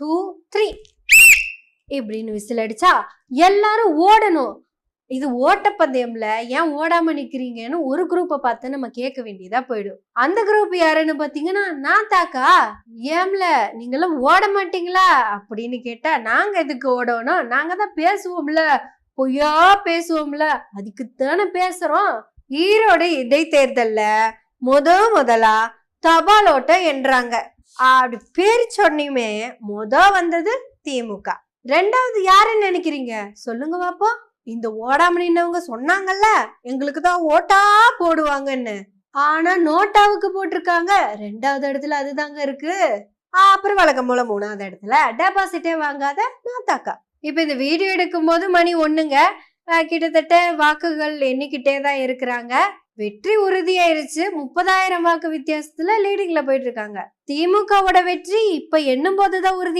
Two three இப்படின்னு whistle அடிச்சா எல்லாரும் ஓடணும். இது ஓட்டப்பந்தயம்ல ஏன் ஓடாம நிக்கிறீங்கன்னு ஒரு குரூப்பை பார்த்து நம்ம கேட்க வேண்டியதா போயிடும். அந்த குரூப் யாருன்னு பாத்தீங்கன்னா நான் தாக்கா. ஏம்ல நீங்களும் ஓட மாட்டீங்களா? அப்படின்னு கேட்டா நாங்க எதுக்கு ஓடணும்? நாங்க தான் பேசுவோம்ல. பொய்யா பேசுவோம்ல. அதுக்குத்தானே பேசுறோம். ஈரோடு இடைத்தேர்தல்ல முத முதலா தபால் ஓட்டம் என்றாங்க. அப்படி பேர் சொன்னியுமே முத வந்தது திமுக. ரெண்டாவது யாருன்னு நினைக்கிறீங்க? சொல்லுங்க பாப்போம் இந்த ஓடாம நின்னவங்க சொன்னாங்கல்ல எங்களுக்கு தான் ஓட்டா போடுவாங்கன்னு. ஆனா நோட்டாவுக்கு போட்டிருக்காங்க. ரெண்டாவது இடத்துல அதுதாங்க இருக்கு. அப்புறம் வழக்கம் போல மூணாவது இடத்துல டெபாசிட்டே வாங்காத நாத்தாக்கா. இப்ப இந்த வீடியோ எடுக்கும்போது மணி ஒண்ணுங்க. கிட்டத்தட்ட வாக்குகள் எண்ணிக்கிட்டே தான் இருக்கிறாங்க. வெற்றி உறுதியாயிருச்சு. முப்பதாயிரம் வாக்கு வித்தியாசத்துல லீடிங்ல போயிட்டு இருக்காங்க திமுகவோட வெற்றி இப்ப எண்ணும் போதுதான் உறுதி